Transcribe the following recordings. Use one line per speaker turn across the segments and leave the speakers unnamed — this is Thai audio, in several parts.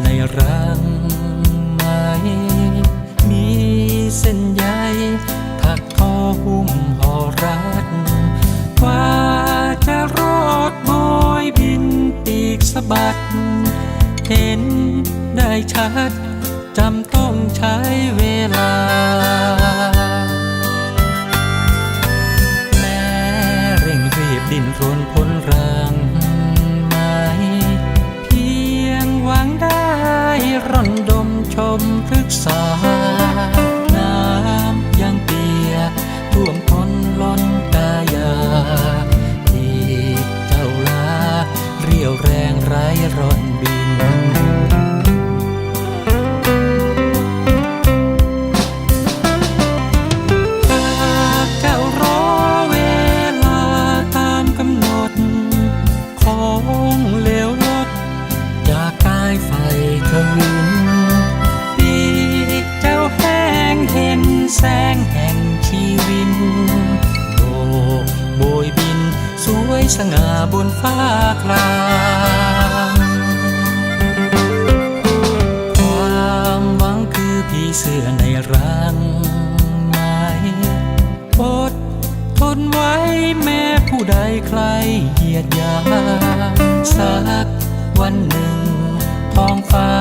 ในรังไม้มีเส้นใยถักทอหุ้มห่อรัดกว่าจะรอดบอยบินปีกสะบัด เห็นได้ชัดจำต้องใช้เวลา ชมพฤกษา น้ำยังเปียกท่วมทนล้นกายาทีเจ้าลา เรียวแรงไร้ร่อนบิน แสงแห่งชีวินโบโบยบิน สวยสง่าบนฟ้ากลางความหวังคือพี่เสื้อในรังไหมอดทนไว้แม้ผู้ใดใครเหยียดยาสักวันหนึ่งท้องฟ้า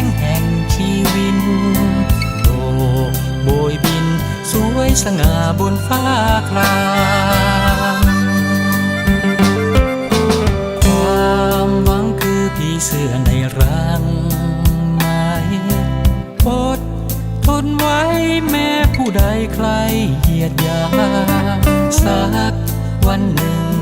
งแห่งชีวินโบกโบยบิน สวยสง่าบนฟ้ากลางความหวังคือพี่เสื้อในรังไหมอดทนไว้แม้ผู้ใดใครเหยียดหยาสักวันหนึ่ง